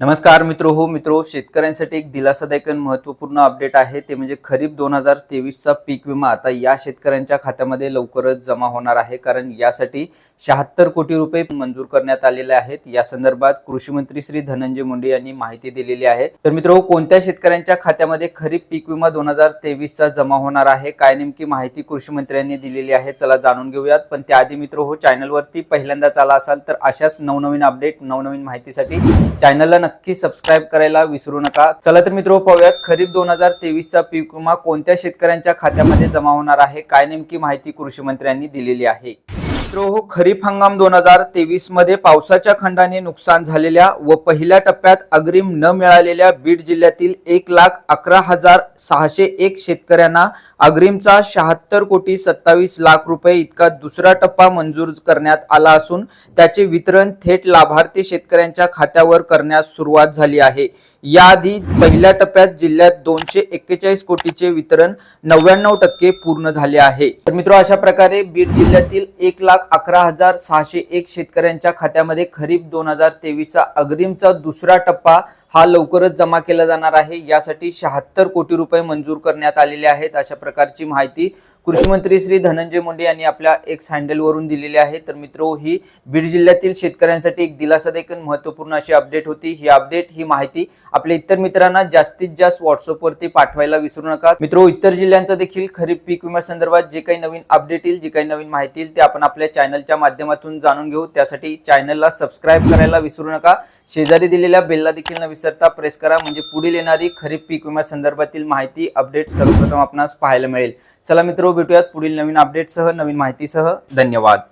नमस्कार मित्रो हो मित्रो शेतकऱ्यांसाठी एक दिलासादायक आणि महत्त्वपूर्ण अपडेट आहे. ते म्हणजे खरीप दोन हजार तेवीसचा पीक विमा. आता या शेतकऱ्यांच्या खात्यामध्ये लवकरच जमा होणार आहे. कारण यासाठी शहात्तर कोटी रुपये मंजूर करण्यात आलेले आहेत. या संदर्भात कृषी मंत्री श्री धनंजय मुंडे यांनी माहिती दिलेली आहे. तर मित्रो कोणत्या शेतकऱ्यांच्या खात्यामध्ये खरीप पीक विमा दोन हजार तेवीसचा जमा होणार आहे? काय नेमकी माहिती कृषी मंत्र्यांनी दिलेली आहे? चला जाणून घेऊयात. पण त्याआधी मित्र हो चॅनलवरती पहिल्यांदाच आला असाल तर अशाच नवनवीन अपडेट नवनवीन माहितीसाठी चॅनलला नक्की सबस्क्राईब करायला विसरू नका. चला तर मित्र पाहूयात खरीप दोन हजार तेवीसचा पीक विमा कोणत्या शेतकऱ्यांच्या खात्यामध्ये जमा होणार आहे? काय नेमकी माहिती कृषी मंत्र्यांनी दिलेली आहे? मित्रो हो, खरीप हंगाम दोन हजार तेवीसमध्ये पावसाच्या खंडाने नुकसान झालेल्या व पहिल्या टप्प्यात अग्रिम न मिळालेल्या बीड जिल्ह्यातील एक लाख अकरा हजार सहाशे एक शेतकऱ्यांना अग्रिमचा शहात्तर कोटी सत्तावीस लाख रुपये इतका दुसरा टप्पा मंजूर करण्यात आला असून त्याचे वितरण थेट लाभार्थी शेतकऱ्यांच्या खात्यावर करण्यास सुरुवात झाली आहे. याआधी पहिल्या टप्प्यात जिल्ह्यात दोनशे एक्केचाळीस कोटीचे वितरण नव्याण्णव टक्के पूर्ण झाले आहे. तर मित्र अशा प्रकारे बीड जिल्ह्यातील एक लाख अकरा हजार सहाशे एक शेतकऱ्यांच्या खात्यामध्ये खरीप दोन हजार तेवीसचा अग्रिमचा दुसरा टप्पा हा लवकरच जमा केला जाणार आहे. यासाठी शहात्तर कोटी रुपये मंजूर करण्यात आलेले आहेत. अशा प्रकारची माहिती कृषी मंत्री श्री धनंजय मुंडे यांनी आपल्या एक्स हँडलवरून दिलेली आहे. तर मित्रो ही बीड जिल्ह्यातील शेतकऱ्यांसाठी एक दिलासादायक देखील महत्त्वपूर्ण अशी अपडेट होती. ही अपडेट ही माहिती आपल्या इतर मित्रांना जास्तीत जास्त व्हॉट्सअपवरती पाठवायला विसरू नका. मित्रो इतर जिल्ह्यांचा देखील खरीप पीक विमा संदर्भात जे काही नवीन अपडेट येईल जे काही नवीन माहिती येईल ते आपण आपल्या चॅनलच्या माध्यमातून जाणून घेऊ. त्यासाठी चॅनलला सबस्क्राईब करायला विसरू नका. शेजारी दिलेल्या बेलला देखील न विसरता प्रेस करा. म्हणजे पुढील येणारी खरीप पीक विमा संदर्भातील माहिती अपडेट सर्वप्रथम आपणास पाहायला मिळेल. चला मित्रो भेटूयात पुढील नवीन अपडेटसह नवीन माहितीसह. धन्यवाद.